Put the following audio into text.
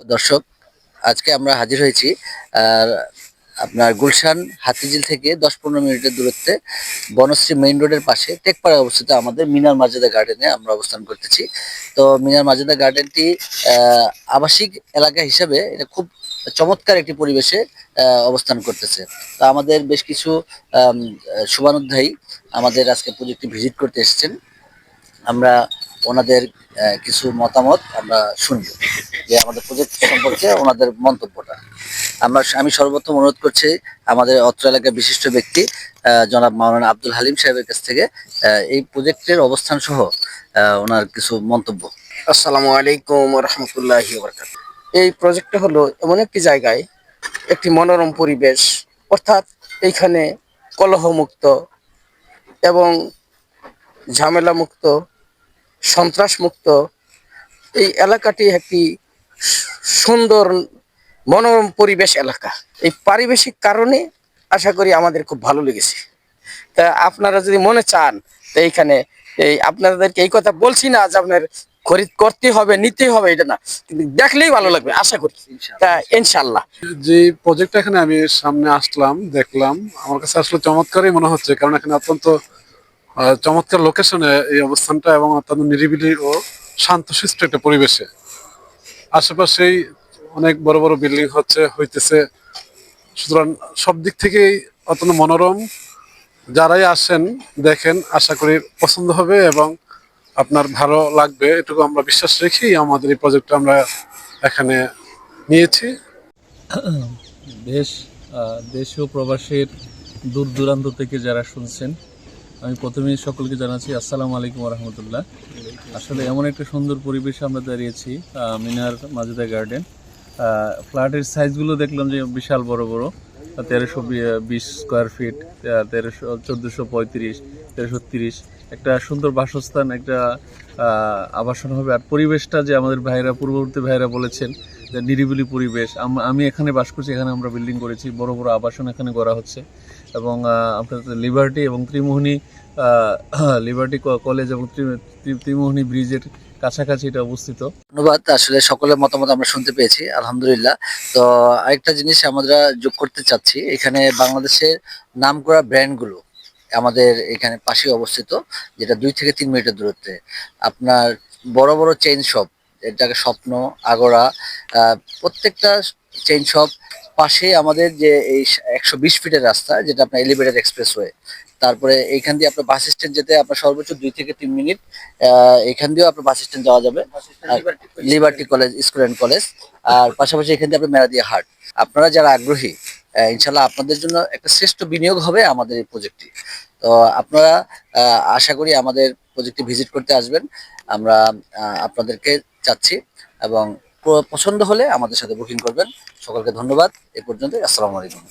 দর্শক, আজকে আমরা হাজির হয়েছি, আর আপনার গুলশান হাতিঝিল থেকে দশ পনেরো মিনিটের দূরত্বে বনশ্রী মেইন রোডের পাশে টেকপাড়ায় অবস্থিত আমাদের মিনার মাজেদা গার্ডেনে আমরা অবস্থান করতেছি। তো মিনার মাজেদা গার্ডেনটি আবাসিক এলাকা হিসাবে এটা খুব চমৎকার একটি পরিবেশে অবস্থান করতেছে। তো আমাদের বেশ কিছু শুভানুধ্যায়ী আমাদের আজকে প্রজেক্টটি ভিজিট করতে এসেছেন। আমরা ওনাদের কিছু মতামত আমরা শুনব যে আমাদের প্রজেক্ট সম্পর্কে ওনাদের মন্তব্যটা। আমরা আমি সর্বপ্রথম অনুরোধ করছি আমাদের অত্র এলাকার বিশিষ্ট ব্যক্তি জনাব মাওলানা আব্দুল হালিম সাহেবের কাছ থেকে এই প্রজেক্টের অবস্থান সহ ওনার কিছু মন্তব্য। আসসালামু আলাইকুম রহমতুল্লাহ এই প্রজেক্টটা হলো এমন একটি জায়গায় একটি মনোরম পরিবেশ, অর্থাৎ এইখানে কলহমুক্ত এবং ঝামেলা মুক্ত সন্ত্রাস মুক্ত এই এলাকাটি একটি সুন্দর মনোরম পরিবেশ এলাকা। এই পারিবেশিক কারণে আশা করি আমাদের খুব ভালো লেগেছে। তা আপনারা যদি মনে চান তো এইখানে এই আপনাদেরকে এই কথা বলছি না যে আপনার খরিদ করতে হবে নিতে হবে এটা না। কিন্তু দেখলেই ভালো লাগবে আশা করি। তা ইনশাল্লাহ যে প্রজেক্টটা এখানে আমি সামনে আসলাম দেখলাম আমার কাছে আসলে চমৎকারই মনে হচ্ছে কারণ এখানে অত্যন্ত চমৎকার লোকেশনে এই অবস্থানটা এবং অত্যন্ত নিরিবিলি ও শান্তশিষ্ট একটা পরিবেশে। আশেপাশেই অনেক বড় বড় বিল্ডিং হচ্ছে, হইতেছে। সুতরাং সব দিক থেকেই অত্যন্ত মনোরম। যারাই আসেন, দেখেন, আশা করি পছন্দ হবে এবং আপনার ভালো লাগবে। এটুকু আমরা বিশ্বাস রেখেই আমাদের এই প্রজেক্টটা আমরা এখানে নিয়েছি। দেশ দেশ ও প্রবাসের দূর দূরান্ত থেকে যারা শুনছেন আমি প্রথমেই সকলকে জানাচ্ছি, আসসালামু আলাইকুম রহমতুল্লাহ। আসলে এমন একটা সুন্দর পরিবেশে আমরা দাঁড়িয়েছি মিনার মাজেদা গার্ডেন। ফ্ল্যাটের সাইজগুলো দেখলাম যে বিশাল বড় বড়, তেরোশো বিশ স্কোয়ার ফিট তেরোশো, চোদ্দোশো পঁয়ত্রিশ, তেরোশো তিরিশ। একটা সুন্দর বাসস্থান, একটা আবাসন হবে। আর পরিবেশটা যে আমাদের ভাইরা, পূর্ববর্তী ভাইরা বলেছেন নিরিবিলি পরিবেশ। আম- এখানে বাস করছি এখানে আমরা বিল্ডিং করেছি বড় বড় আবাসন এখানে করা হচ্ছে। এবং আপনার লিবার্টি এবং ত্রিমোহনী লিবার্টি কলেজ এবং ত্রি- ত্রি- ত্রিমোহনী ব্রিজের কাছাকাছি এটা অবস্থিত। ধন্যবাদ আসলে সকলের মতামত আমরা শুনতে পেয়েছি আলহামদুলিল্লাহ। তো আরেকটা জিনিস আমরা যোগ করতে চাচ্ছি এখানে বাংলাদেশের নাম করা ব্র্যান্ডগুলো আমাদের এখানে পাশে অবস্থিত যেটা দুই থেকে তিন মিনিটের দূরত্বে। আপনার বড় বড় চেইন শপ এটাকে স্বপ্ন আহ, প্রত্যেকটা চেইন শপ পাশে আমাদের যে এই একশো বিশ ফিটের রাস্তা যেটা আপনার এলিভেটেড এক্সপ্রেসওয়ে তারপরে এইখান দিয়ে আপনার বাস স্ট্যান্ড যেতে আপনার সর্বোচ্চ দুই থেকে তিন মিনিট এখান দিয়েও আপনার বাস স্ট্যান্ড যাওয়া যাবে liberty college school and college আর পাশাপাশি এখান থেকে আপনি মেরাদিয়া হাট আপনারা যারা আগ্রহী ইনশাল্লাহ আপনাদের জন্য একটা শ্রেষ্ঠ বিনিয়োগ হবে আমাদের এই প্রজেক্টটি তো আপনারা আশা করি আমাদের প্রজেক্টটি ভিজিট করতে আসবেন। আমরা আপনাদেরকে চাচ্ছি এবং পছন্দ হলে আমাদের সাথে বুকিং করবেন। সকলকে ধন্যবাদ। এ পর্যন্ত আসসালামু আলাইকুম।